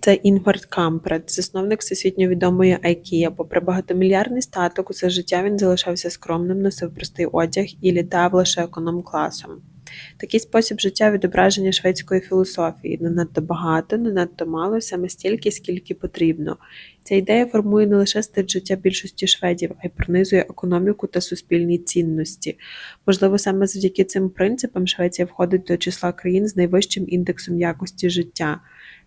Це Інгвард Кампред, засновник всесвітньо відомої IKEA. Попри багатомільярдний статок, усе життя він залишався скромним, носив простий одяг і літав лише економ-класом. Такий спосіб життя відображення шведської філософії не надто багато, не надто мало, саме стільки, скільки потрібно. Ця ідея формує не лише стиль життя більшості шведів, а й пронизує економіку та суспільні цінності. Можливо, саме завдяки цим принципам Швеція входить до числа країн з найвищим індексом якості життя.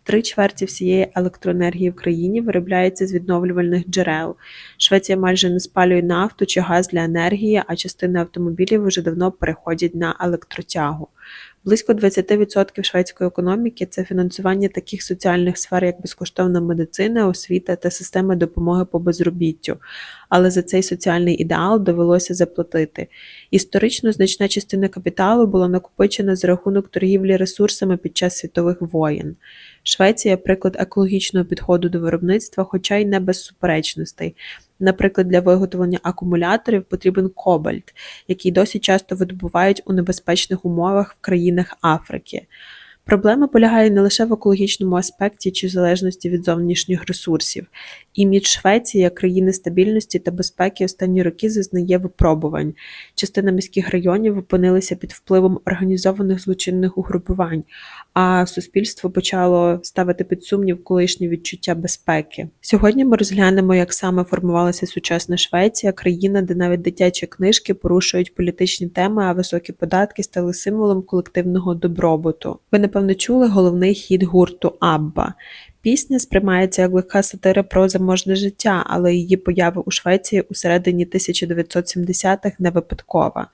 Три чверті всієї електроенергії в країні виробляється з відновлювальних джерел. Швеція майже не спалює нафту чи газ для енергії, а частина автомобілів вже давно переходять на електротягу. Близько 20% шведської економіки це фінансування таких соціальних сфер, як безкоштовна медицина, освіта та система допомоги по безробіттю. Але за цей соціальний ідеал довелося заплатити. Історично значна частина капіталу була накопичена за рахунок торгівлі ресурсами під час світових воєн. Швеція приклад екологічного підходу до виробництва, хоча й не без суперечностей. Наприклад, для виготовлення акумуляторів потрібен кобальт, який досить часто видобувають у небезпечних умовах в країнах Африки. Проблема полягає не лише в екологічному аспекті чи залежності від зовнішніх ресурсів. Імідж Швеції як країни стабільності та безпеки останні роки зазнає випробувань. Частина міських районів опинилися під впливом організованих злочинних угрупувань, а суспільство почало ставити під сумнів колишнє відчуття безпеки. Сьогодні ми розглянемо, як саме формувалася сучасна Швеція, країна, де навіть дитячі книжки порушують політичні теми, а високі податки стали символом колективного добробуту. Ви напевно чули головний хід гурту Абба. Пісня сприймається як легка сатира про заможне життя, але її поява у Швеції у середині 1970-х не випадкова.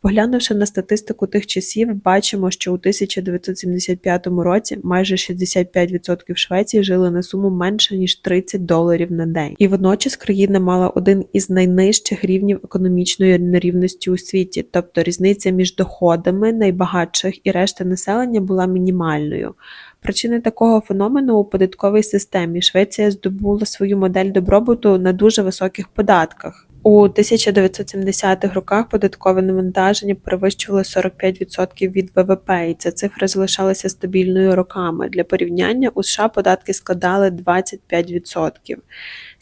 Поглянувши на статистику тих часів, бачимо, що у 1975 році майже 65% Швеції жили на суму менше ніж 30 доларів на день. І водночас країна мала один із найнижчих рівнів економічної нерівності у світі, тобто різниця між доходами найбагатших і решти населення була мінімальною. Причини такого феномену у податковій системі Швеція здобула свою модель добробуту на дуже високих податках. У 1970-х роках податкове навантаження перевищувало 45% від ВВП, і ця цифра залишалася стабільною роками. Для порівняння у США податки складали 25%.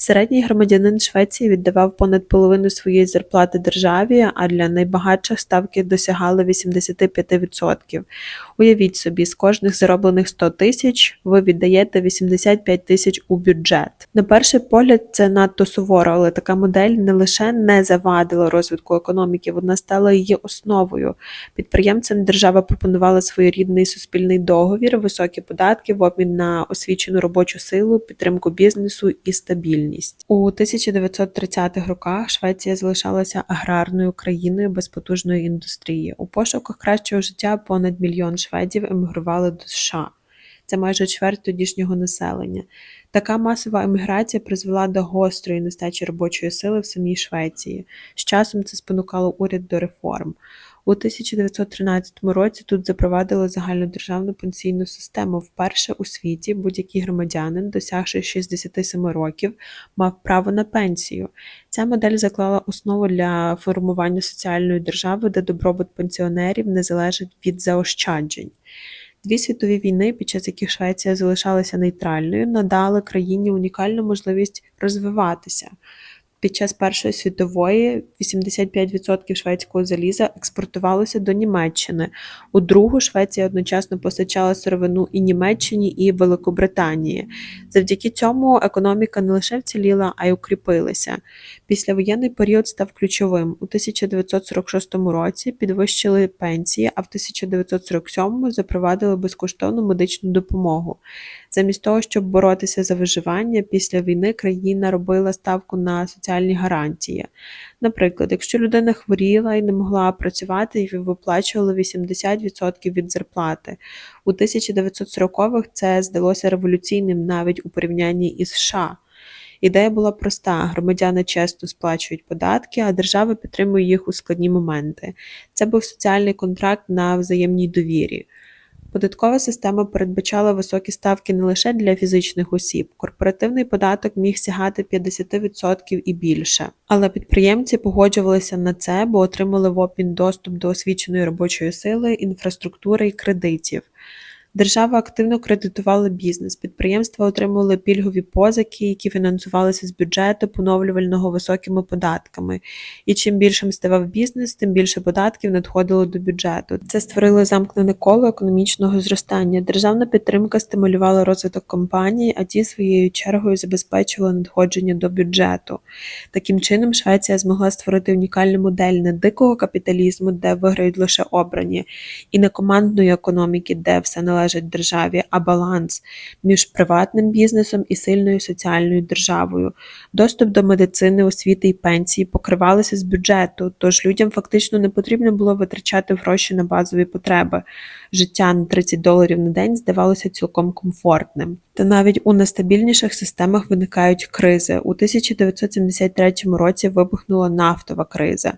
Середній громадянин Швеції віддавав понад половину своєї зарплати державі, а для найбагатших ставки досягали 85%. Уявіть собі, з кожних зароблених 100 тисяч ви віддаєте 85 тисяч у бюджет. На перший погляд, це надто суворо, але така модель не лише не завадила розвитку економіки, вона стала її основою. Підприємцям держава пропонувала своєрідний суспільний договір, високі податки в обмін на освічену робочу силу, підтримку бізнесу і стабільність. У 1930-х роках Швеція залишалася аграрною країною без потужної індустрії. У пошуках кращого життя понад мільйон шведів емігрували до США. Це майже чверть тодішнього населення. Така масова еміграція призвела до гострої нестачі робочої сили в самій Швеції. З часом це спонукало уряд до реформ. У 1913 році тут запровадили загальнодержавну пенсійну систему. Вперше у світі будь-який громадянин, досягши 67 років, мав право на пенсію. Ця модель заклала основу для формування соціальної держави, де добробут пенсіонерів не залежить від заощаджень. Дві світові війни, під час яких Швеція залишалася нейтральною, надали країні унікальну можливість розвиватися. Під час Першої світової 85% шведського заліза експортувалося до Німеччини. У другу Швеція одночасно постачала сировину і Німеччині, і Великобританії. Завдяки цьому економіка не лише вціліла, а й укріпилася. Післявоєнний період став ключовим. У 1946 році підвищили пенсії, а в 1947 запровадили безкоштовну медичну допомогу. Замість того, щоб боротися за виживання, після війни країна робила ставку на соціальні гарантії. Наприклад, якщо людина хворіла і не могла працювати, їй виплачували 80% від зарплати. У 1940-х це здалося революційним навіть у порівнянні із США. Ідея була проста: громадяни чесно сплачують податки, а держава підтримує їх у складні моменти. Це був соціальний контракт на взаємній довірі. Податкова система передбачала високі ставки не лише для фізичних осіб. Корпоративний податок міг сягати 50% і більше. Але підприємці погоджувалися на це, бо отримали в обмін доступ до освіченої робочої сили, інфраструктури і кредитів. Держава активно кредитувала бізнес, підприємства отримували пільгові позики, які фінансувалися з бюджету, поновлювального високими податками. І чим більшим ставав бізнес, тим більше податків надходило до бюджету. Це створило замкнене коло економічного зростання. Державна підтримка стимулювала розвиток компаній, а ті своєю чергою забезпечували надходження до бюджету. Таким чином, Швеція змогла створити унікальну модель не дикого капіталізму, де виграють лише обрані, і не командної економіки, де все належить державі, а баланс між приватним бізнесом і сильною соціальною державою. Доступ до медицини, освіти і пенсії покривалися з бюджету, тож людям фактично не потрібно було витрачати гроші на базові потреби. Життя на 30 доларів на день здавалося цілком комфортним. Та навіть у нестабільніших системах виникають кризи. У 1973 році вибухнула нафтова криза.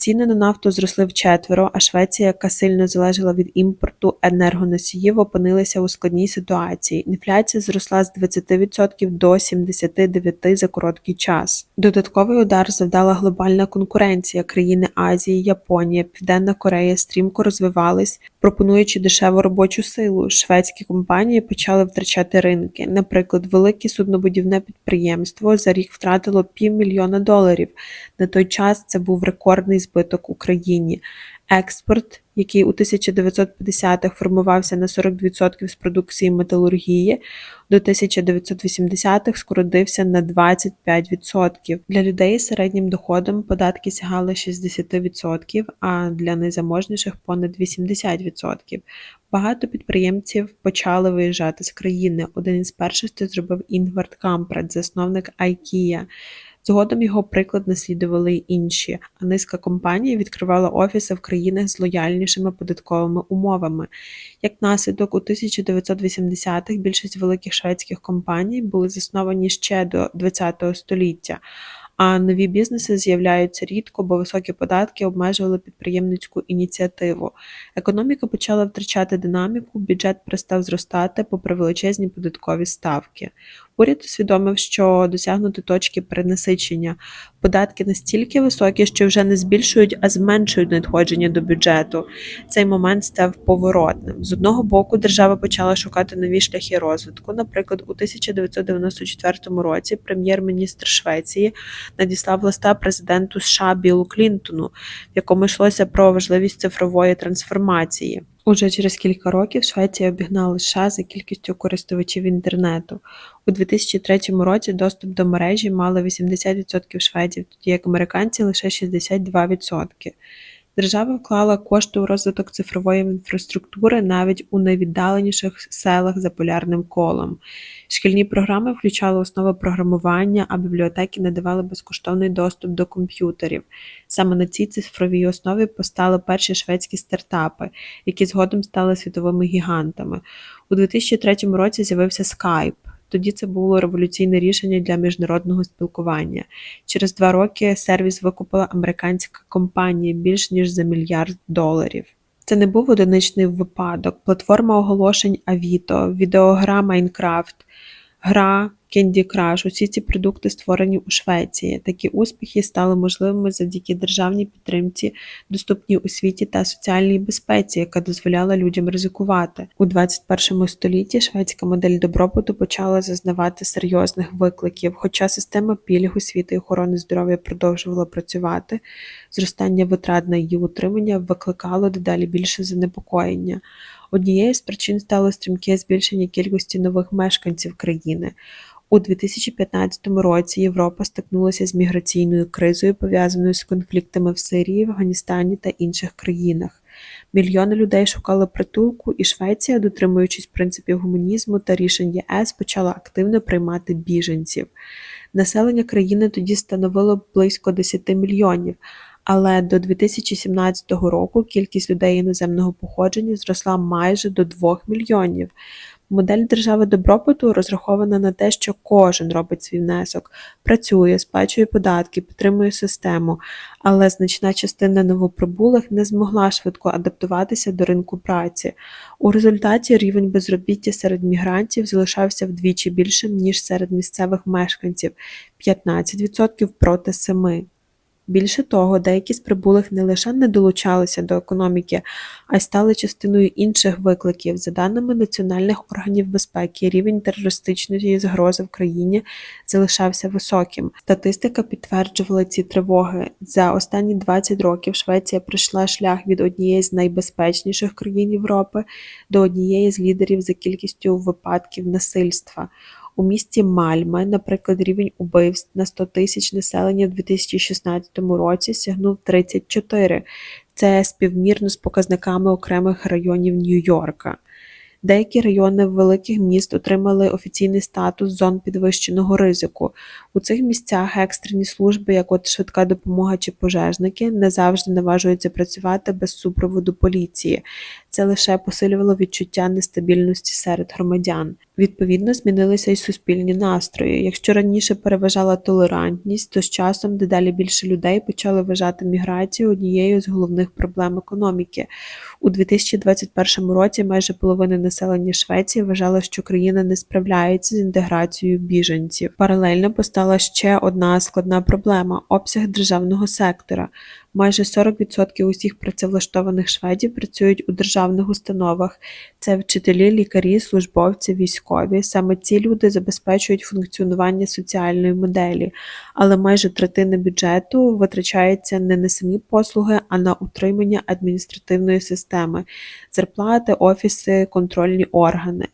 Ціни на нафту зросли вчетверо, а Швеція, яка сильно залежала від імпорту енергоносіїв, опинилася у складній ситуації. Інфляція зросла з 20% до 79% за короткий час. Додатковий удар завдала глобальна конкуренція. Країни Азії, Японія, Південна Корея стрімко розвивались, пропонуючи дешеву робочу силу. Шведські компанії почали втрачати ринки. Наприклад, велике суднобудівне підприємство за рік втратило півмільйона доларів. На той час це був рекордний збиток Україні. Експорт, який у 1950-х формувався на 40% з продукції металургії, до 1980-х скоротився на 25%. Для людей з середнім доходом податки сягали 60%, а для найзаможніших понад 80%. Багато підприємців почали виїжджати з країни. Один із перших це зробив Інгвард Кампред, засновник IKEA. Згодом його приклад наслідували й інші, а низка компаній відкривала офіси в країнах з лояльнішими податковими умовами. Як наслідок, у 1980-х більшість великих шведських компаній були засновані ще до ХХ століття. А нові бізнеси з'являються рідко, бо високі податки обмежували підприємницьку ініціативу. Економіка почала втрачати динаміку, бюджет перестав зростати попри величезні податкові ставки. Уряд усвідомив, що досягнути точки перенасичення податки настільки високі, що вже не збільшують, а зменшують надходження до бюджету. Цей момент став поворотним. З одного боку, держава почала шукати нові шляхи розвитку. Наприклад, у 1994 році прем'єр-міністр Швеції надіслав листа президенту США Білу Клінтону, в якому йшлося про важливість цифрової трансформації. Уже через кілька років Швеція обігнала США за кількістю користувачів інтернету. У 2003 році доступ до мережі мали 80% шведів, тоді як американці лише 62%. Держава вклала кошти у розвиток цифрової інфраструктури навіть у найвіддаленіших селах за полярним колом. Шкільні програми включали основи програмування, а бібліотеки надавали безкоштовний доступ до комп'ютерів. Саме на цій цифровій основі постали перші шведські стартапи, які згодом стали світовими гігантами. У 2003 році з'явився Skype. Тоді це було революційне рішення для міжнародного спілкування. Через два роки сервіс викупила американська компанія більш ніж за мільярд доларів. Це не був одиничний випадок. Платформа оголошень Авіто, відеогра Майнкрафт, гра Candy Crush. Усі ці продукти створені у Швеції. Такі успіхи стали можливими завдяки державній підтримці, доступній освіті та соціальній безпеці, яка дозволяла людям ризикувати. У 21 столітті шведська модель добробуту почала зазнавати серйозних викликів. Хоча система пільг освіти і охорони здоров'я продовжувала працювати, зростання витрат на її утримання викликало дедалі більше занепокоєння. Однією з причин стало стрімке збільшення кількості нових мешканців країни. У 2015 році Європа стикнулася з міграційною кризою, пов'язаною з конфліктами в Сирії, в Афганістані та інших країнах. Мільйони людей шукали притулку, і Швеція, дотримуючись принципів гуманізму та рішень ЄС, почала активно приймати біженців. Населення країни тоді становило близько 10 мільйонів. Але до 2017 року кількість людей іноземного походження зросла майже до 2 мільйонів. Модель держави добробуту розрахована на те, що кожен робить свій внесок, працює, сплачує податки, підтримує систему, але значна частина новоприбулих не змогла швидко адаптуватися до ринку праці. У результаті рівень безробіття серед мігрантів залишався вдвічі більшим, ніж серед місцевих мешканців 15% проти 7%. Більше того, деякі з прибулих не лише не долучалися до економіки, а й стали частиною інших викликів. За даними національних органів безпеки, рівень терористичної загрози в країні залишався високим. Статистика підтверджувала ці тривоги. За останні 20 років Швеція пройшла шлях від однієї з найбезпечніших країн Європи до однієї з лідерів за кількістю випадків насильства. У місті Мальме, наприклад, рівень убивств на 100 тисяч населення в 2016 році сягнув 34. Це співмірно з показниками окремих районів Нью-Йорка. Деякі райони великих міст отримали офіційний статус зон підвищеного ризику. У цих місцях екстрені служби, як от швидка допомога чи пожежники, не завжди наважуються працювати без супроводу поліції. Це лише посилювало відчуття нестабільності серед громадян. Відповідно, змінилися й суспільні настрої. Якщо раніше переважала толерантність, то з часом дедалі більше людей почали вважати міграцію однією з головних проблем економіки. У 2021 році майже половина населення Швеції вважала, що країна не справляється з інтеграцією біженців. Паралельно постала ще одна складна проблема обсяг державного сектора. Майже 40% усіх працевлаштованих шведів працюють у державних установах. Це вчителі, лікарі, службовці, військові. Саме ці люди забезпечують функціонування соціальної моделі, але майже третина бюджету витрачається не на самі послуги, а на утримання адміністративної системи, зарплати, офіси, контрольні органи.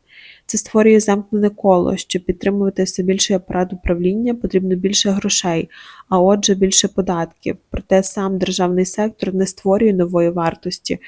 Це створює замкнене коло. Щоб підтримувати все більший апарат управління, потрібно більше грошей, а отже, більше податків. Проте сам державний сектор не створює нової вартості,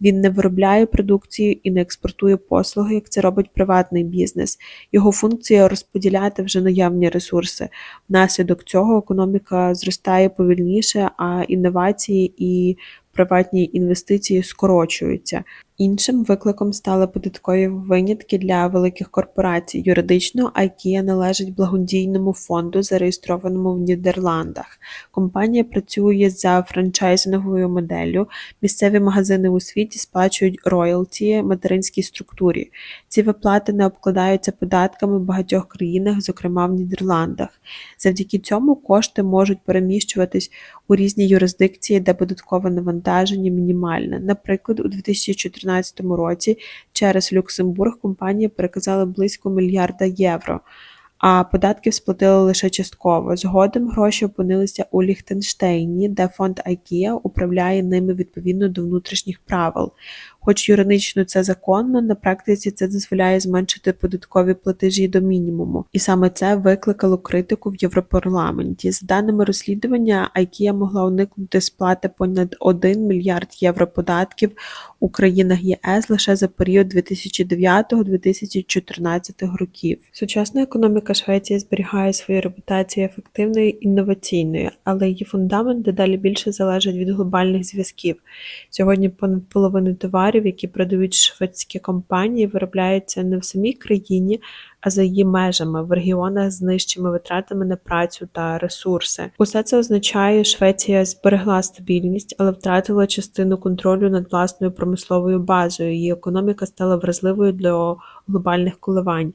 він не виробляє продукцію і не експортує послуги, як це робить приватний бізнес. Його функція розподіляти вже наявні ресурси. Внаслідок цього економіка зростає повільніше, а інновації і приватні інвестиції скорочуються. Іншим викликом стали податкові винятки для великих корпорацій. Юридично IKEA належить благодійному фонду, зареєстрованому в Нідерландах. Компанія працює за франчайзинговою моделлю. Місцеві магазини у світі сплачують роялті материнській структурі. Ці виплати не обкладаються податками в багатьох країнах, зокрема в Нідерландах. Завдяки цьому кошти можуть переміщуватись у різні юрисдикції, де податкове навантаження мінімальне. Наприклад, у 2014 році через Люксембург компанії переказала близько мільярда євро. А податків сплатили лише частково. Згодом гроші опинилися у Ліхтенштейні, де фонд IKEA управляє ними відповідно до внутрішніх правил. Хоч юридично це законно, на практиці це дозволяє зменшити податкові платежі до мінімуму, і саме це викликало критику в Європарламенті. За даними розслідування, IKEA могла уникнути сплати понад 1 мільярд євро податків у країнах ЄС лише за період 2009-2014 років. Сучасна економіка Швеції зберігає свою репутацію ефективною і інноваційною, але її фундамент дедалі більше залежить від глобальних зв'язків. Сьогодні понад половину товарів, які продають шведські компанії, виробляються не в самій країні, а за її межами в регіонах з нижчими витратами на працю та ресурси. Усе це означає, що Швеція зберегла стабільність, але втратила частину контролю над власною промисловою базою. Її економіка стала вразливою для глобальних коливань.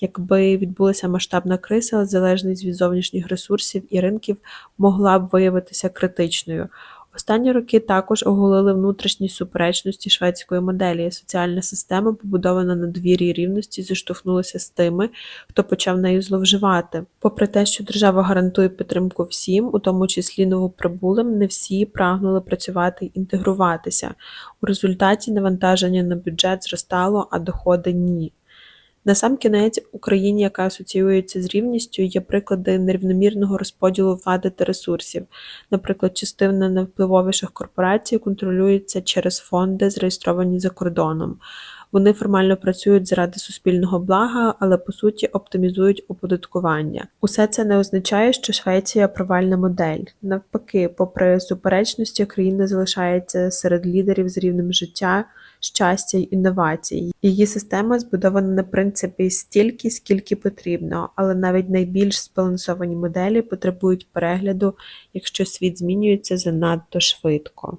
Якби відбулася масштабна криза, залежність від зовнішніх ресурсів і ринків могла б виявитися критичною. Останні роки також оголили внутрішні суперечності шведської моделі. Соціальна система, побудована на довірі рівності, зіштовхнулася з тими, хто почав нею зловживати. Попри те, що держава гарантує підтримку всім, у тому числі новоприбулим, не всі прагнули працювати і інтегруватися. У результаті навантаження на бюджет зростало, а доходи ні. Насамкінець, Україні, яка асоціюється з рівністю, є приклади нерівномірного розподілу влади та ресурсів. Наприклад, частина найвпливовіших корпорацій контролюється через фонди, зареєстровані за кордоном. Вони формально працюють заради суспільного блага, але по суті оптимізують оподаткування. Усе це не означає, що Швеція провальна модель. Навпаки, попри суперечності, країна залишається серед лідерів з рівнем життя, щастя й інновацій. Її система збудована на принципі стільки, скільки потрібно, але навіть найбільш збалансовані моделі потребують перегляду, якщо світ змінюється занадто швидко.